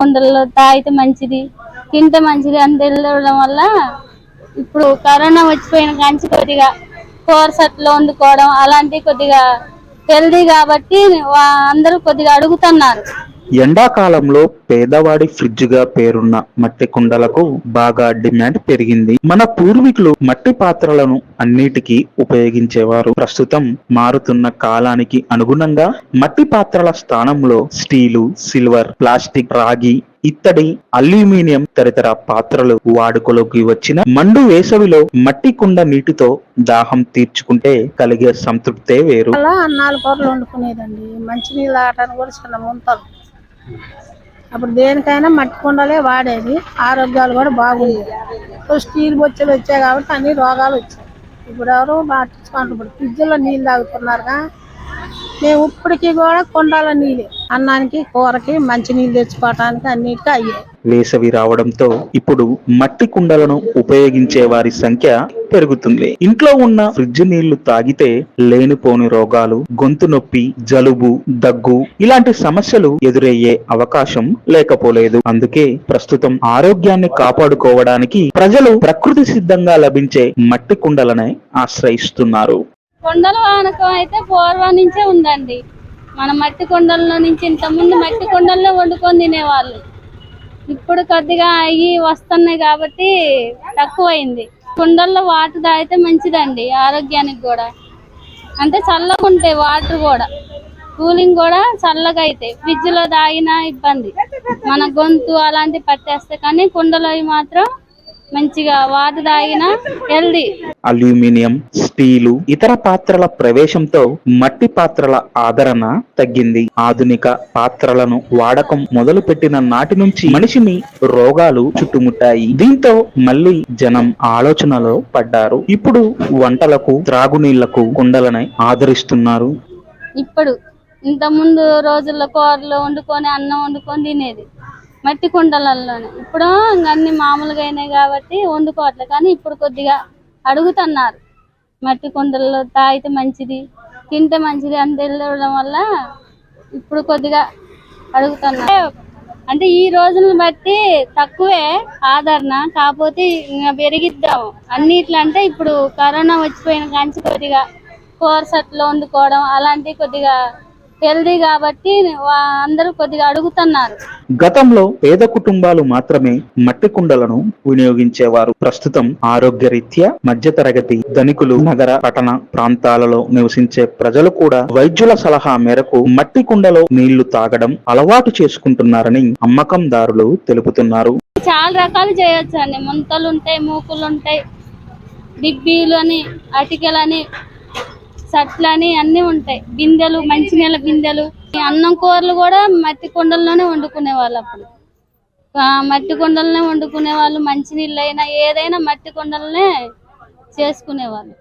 కొందరిలో తాగితే మంచిది తింటే మంచిది అని తెలియడం వల్ల ఇప్పుడు కరోనా వచ్చిపోయిన కంచి కొద్దిగా కోరసట్లో వండుకోవడం అలాంటివి కొద్దిగా హెల్దీ కాబట్టి వా- అందరూ కొద్దిగా అడుగుతున్నారు. ఎండాకాలంలో పేదవాడి ఫ్రిడ్జ్గా పేరున్న మట్టి కుండలకు బాగా డిమాండ్ పెరిగింది. మన పూర్వీకులు మట్టి పాత్రలను అన్నిటికీ ఉపయోగించేవారు. ప్రస్తుతం మారుతున్న కాలానికి అనుగుణంగా మట్టి పాత్రల స్థానంలో స్టీలు సిల్వర్ ప్లాస్టిక్ రాగి ఇత్తడి అల్యూమినియం తదితర పాత్రలు వాడుకలోకి వచ్చిన మండు వేసవిలో మట్టి కుండ నీటితో దాహం తీర్చుకుంటే కలిగే సంతృప్తే వేరు. అలా కూరలు వండుకునేదండి. మంచినీళ్ళు ఆటానికి కూడా చిన్న ముంతలు. అప్పుడు దేనికైనా మట్టి కుండలే వాడేది. ఆరోగ్యాలు కూడా బాగుండేవి. స్టీల్ బొచ్చెలు వచ్చాయి కాబట్టి అన్ని రోగాలు వచ్చాయి. ఇప్పుడు ఎవరు పట్టించుకుంటారు ఇప్పుడు ఫ్రిడ్జ్లో నీళ్ళు తాగుతున్నారుగా మేము ఇప్పటికీ కూడా కుండాల నీళ్ళే. అన్నానికి కూరకి మంచి నీళ్ళు తెచ్చుకోవటానికి అన్నిటికీ అయ్యాయి వేసవి రావడంతో ఇప్పుడు మట్టి కుండలను ఉపయోగించే వారి సంఖ్య పెరుగుతుంది. ఇంట్లో ఉన్న ఫ్రిడ్జ్ నీళ్ళు తాగితే లేనిపోని రోగాలు గొంతు నొప్పి జలుబు దగ్గు ఇలాంటి సమస్యలు ఎదురయ్యే అవకాశం లేకపోలేదు. అందుకే ప్రస్తుతం ఆరోగ్యాన్ని కాపాడుకోవడానికి ప్రజలు ప్రకృతి సిద్ధంగా లభించే మట్టి కుండలనే ఆశ్రయిస్తున్నారు. కొండల వానకం అయితే పూర్వం నుంచే ఉందండి. మన మట్టి కొండల్లో నుంచి ఇంతకుముందు మట్టి కొండల్లో వండుకొని తినేవాళ్ళు. ఇప్పుడు కొద్దిగా అవి వస్తున్నాయి కాబట్టి తక్కువైంది. కుండల్లో వాటర్ తాగితే మంచిదండి ఆరోగ్యానికి కూడా. అంటే చల్లగా ఉంటాయి వాటర్ కూడా. కూలింగ్ కూడా చల్లగా అవుతాయి ఫ్రిడ్జ్లో తాగినా ఇబ్బంది. మన గొంతు అలాంటివి పట్టేస్తే కానీ కుండలో మాత్రం మంచిగా వాటర్ తాగినా హెల్దీ అల్యూమినియం స్టీలు ఇతర పాత్రల ప్రవేశంతో మట్టి పాత్రల ఆదరణ తగ్గింది. ఆధునిక పాత్రలను వాడకం మొదలు పెట్టిన నాటి నుంచి మనిషిని రోగాలు చుట్టుముట్టాయి. దీంతో మళ్ళీ జనం ఆలోచనలో పడ్డారు. ఇప్పుడు వంటలకు త్రాగునీళ్ళకు కుండలనే ఆదరిస్తున్నారు. ఇప్పుడు ఇంత ముందు రోజుల్లో కూరలు వండుకొని అన్నం వండుకొని తినేది మట్టి కుండలలోనే. ఇప్పుడు అన్ని మామూలుగా అయినాయి కాబట్టి వండుకోవట్లేదు కానీ ఇప్పుడు కొద్దిగా అడుగుతున్నారు. మట్టి కుండల్లో తాగితే మంచిది తింటే మంచిది అని తెలియడం వల్ల ఇప్పుడు కొద్దిగా అడుగుతున్నారు. అంటే ఈ రోజులను బట్టి తక్కువే ఆదరణ కాకపోతే ఇంకా పెరిగిద్దాం. అన్నిట్లంటే ఇప్పుడు కరోనా వచ్చిపోయిన కాంచి కొద్దిగా కోరసట్లో వండుకోవడం అలాంటివి కొద్దిగా హెల్దీ కాబట్టి అందరూ కొద్దిగా అడుగుతున్నారు. గతంలో పేద కుటుంబాలు మాత్రమే మట్టి కుండలను వినియోగించేవారు. ప్రస్తుతం ఆరోగ్యరీత్యా మధ్యతరగతి ధనికులు నగర పట్టణ ప్రాంతాలలో నివసించే ప్రజలు కూడా వైద్యుల సలహా మేరకు మట్టి కుండలో నీళ్ళు తాగడం అలవాటు చేసుకుంటున్నారని అమ్మకందారులు తెలుపుతున్నారు. చాలా రకాలు చేయొచ్చు అండి ముంతలు ఉంటాయి మూకులు ఉంటాయి డిబ్బీలు అని అటికలని సట్లని అన్నీ ఉంటాయి. బిందెలు మంచినీళ్ళ బిందెలు ఈ అన్నం కూరలు కూడా మట్టి కుండల్లోనే వండుకునే వాళ్ళు అప్పుడు. ఆ, మట్టి కుండలనే వండుకునే వాళ్ళు మంచినీళ్ళు అయినా ఏదైనా మట్టి కుండలనే చేసుకునేవాళ్ళు